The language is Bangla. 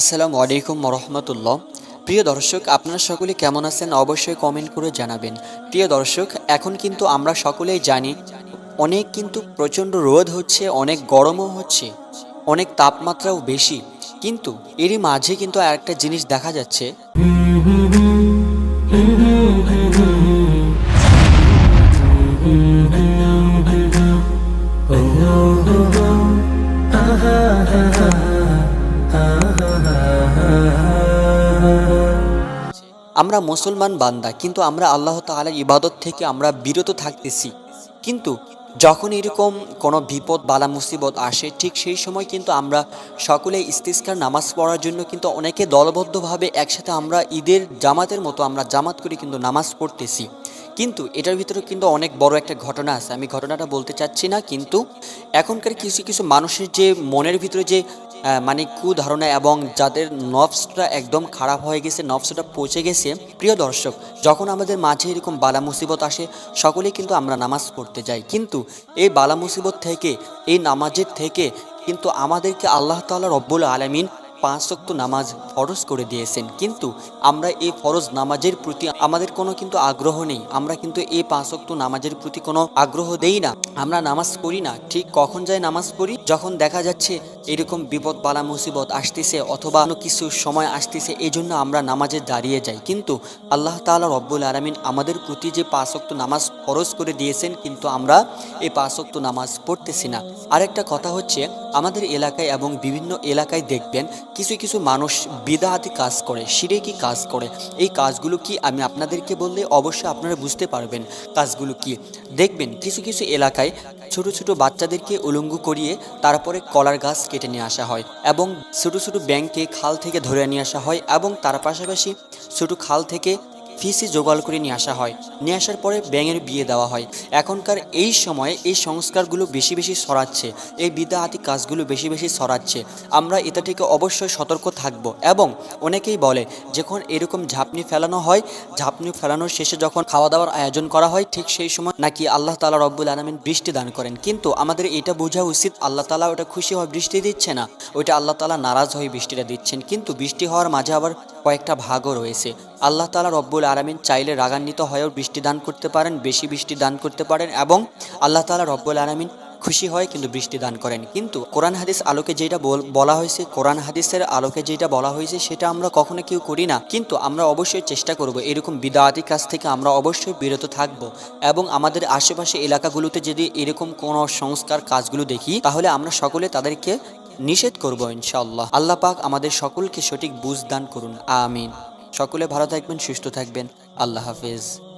আসসালামু আলাইকুম রহমতুল্লাহ। প্রিয় দর্শক, আপনারা সকলে কেমন আছেন? অবশ্যই কমেন্ট করে জানাবেন। প্রিয় দর্শক, এখন কিন্তু আমরা সকলেই জানি, অনেক কিন্তু প্রচণ্ড রোদ হচ্ছে, অনেক গরমও হচ্ছে, অনেক তাপমাত্রাও বেশি। কিন্তু এরই মাঝে কিন্তু আরেকটা জিনিস দেখা যাচ্ছে। আমরা মুসলমান বান্দা, কিন্তু আমরা আল্লাহ তাআলার ইবাদত থেকে আমরা বিরত থাকতেছি। কিন্তু যখন এরকম কোনো বিপদ, বালা মুসিবত আসে, ঠিক সেই সময় কিন্তু আমরা সকলে ইস্তিস্কার নামাজ পড়ার জন্য কিন্তু অনেকে দলবদ্ধভাবে একসাথে আমরা ঈদের জামাতের মতো আমরা জামাত করে কিন্তু নামাজ পড়তেছি। কিন্তু এটার ভিতরে কিন্তু অনেক বড় একটা ঘটনা আছে। আমি ঘটনাটা বলতে চাচ্ছি না, কিন্তু এখনকার কিছু কিছু মানুষের যে মনের ভিতরে যে মানে কু ধারণা এবং যাদের নফসটা একদম খারাপ হয়ে গেছে নফসটা পচে গেছে, প্রিয় দর্শক, যখন আমাদের মাঝে এরকম বালা মুসিবত আসে সকলেই কিন্তু আমরা নামাজ পড়তে যাই। কিন্তু এই বালা মুসিবত থেকে, এই নামাজের থেকে কিন্তু আমাদেরকে আল্লাহ তাআলা রব্বুল আলামিন পাঁচ ওয়াক্ত নামাজ ফরজ করে দিয়েছেন। কিন্তু আমরা এই ফরজ নামাজের প্রতি আমাদের কোনো কিন্তু আগ্রহ নেই। আমরা কিন্তু এই পাঁচ ওয়াক্ত নামাজের প্রতি কোনো আগ্রহ দেই না। আমরা নামাজ পড়ি না। ঠিক কখন যায় নামাজ পড়ি? যখন দেখা যাচ্ছে এরকম বিপদ বালা মুসিবত আসতেছে অথবা কোনো কিছু সময় আসতেছে এই জন্য আমরা নামাজে দাঁড়িয়ে যাই। কিন্তু আল্লাহ তাআলা রব্বুল আলমিন আমাদের প্রতি যে পাঁচ ওয়াক্ত নামাজ ফরজ করে দিয়েছেন, কিন্তু আমরা এই পাঁচ ওয়াক্ত নামাজ পড়তেছি না। আরেকটা কথা হচ্ছে আমাদের এলাকায় এবং বিভিন্ন এলাকায় দেখবেন কিছু কিছু মানুষ বিদাহাতি কাজ করে সিরেকি কাজ করে। এই কাজগুলো কি আমি আপনাদেরকে বললে অবশ্যই আপনারা বুঝতে পারবেন কাজগুলো কি। দেখবেন কিছু কিছু এলাকায় ছোট ছোট বাচ্চাদেরকে উলঙ্গ করিয়ে তারপরে কলার গাছ কেটে নিয়ে আসা হয় এবং ছোট ছোট ব্যাংকে খাল থেকে ধরে নিয়ে আসা হয় এবং তার পাশাপাশি ছোট খাল থেকে ফিসি জোগাড় করে নিয়ে আসা হয়। নিয়ে আসার পরে ব্যাঙের বিয়ে দেওয়া হয়। এখনকার এই সময়ে এই সংস্কারগুলো বেশি বেশি সরাচ্ছে এই বিদ্যাহাতি কাজগুলো বেশি বেশি সরাচ্ছে আমরা এটা থেকে অবশ্যই সতর্ক থাকব। এবং অনেকেই বলে, যখন এরকম ঝাপনি ফেলানো হয়, ঝাপনি ফেলানোর শেষে যখন খাওয়া দাওয়ার আয়োজন করা হয়, ঠিক সেই সময় নাকি আল্লাহ তালা রব্বুল আলমিন বৃষ্টি দান করেন। কিন্তু আমাদের এটা বোঝা উচিত, আল্লাহ তালা ওটা খুশি হয় বৃষ্টি দিচ্ছে না। ওইটা আল্লাহ তালা নারাজ হয়ে বৃষ্টিটা দিচ্ছেন। কিন্তু বৃষ্টি হওয়ার মাঝে আবার কয়েকটা ভাগও রয়েছে। আল্লাহ তালা রব্বুল আলমিন চাইলে রাগান্বিত হয়েও বৃষ্টি দান করতে পারেন, বেশি বৃষ্টি দান করতে পারেন এবং আল্লাহ তালা রব্বুল আলমিন খুশি হয় কিন্তু বৃষ্টি দান করেন। কিন্তু কোরআন হাদিস আলোকে যেটা বল- হয়েছে, কোরআন হাদিসের আলোকে যেটা বলা হয়েছে, সেটা আমরা কখনো কেউ করি না। কিন্তু আমরা অবশ্যই চেষ্টা করব, এরকম বিদায়াতি কাজ থেকে আমরা অবশ্যই বিরত থাকব এবং আমাদের আশেপাশে এলাকাগুলোতে যদি এরকম কোনো সংস্কার কাজগুলো দেখি, তাহলে আমরা সকলে তাদেরকে নিষেধ করব ইনশাআল্লাহ। আল্লাহ পাক আমাদের সকলকে সঠিক বুঝ দান করুন। আমিন। সকলে ভালো থাকবেন, সুস্থ থাকবেন। আল্লাহ হাফেজ।